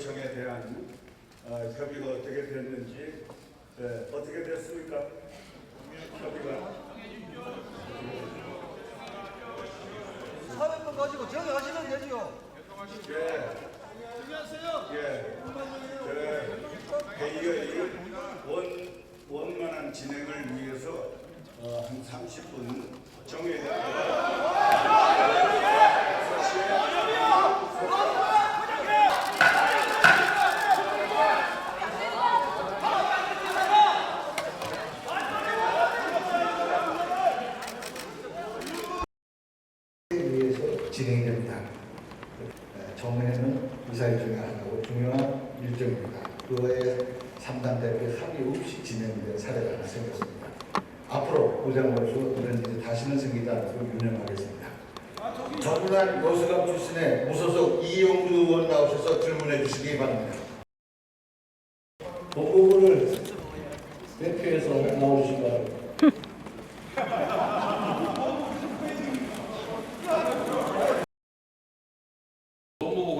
요청에 대한 어, 협의가 어떻게 됐는지 네, 어떻게 됐습니까? 협의가. 사회권 가지고 정의하시면 되지요. 예, 예, 그 회의의 원 원만한 진행을 위해서 어, 한 30분 정해야 위해서 진행이 됩니다. 에, 정례는 이사회 중에 하나고 중요한 일정입니다. 그에 3단 대표 합의 없이 진행된 사례가 하나 생겼습니다. 앞으로 부장으로서 이런 일이 다시는 생기지 않도록 유념하겠습니다. 전남 노수갑 출신의 무소속 이용주 의원 나오셔서 질문해 주시기 바랍니다. 법무부를 대표해서 나오시기 바랍니다. 법무부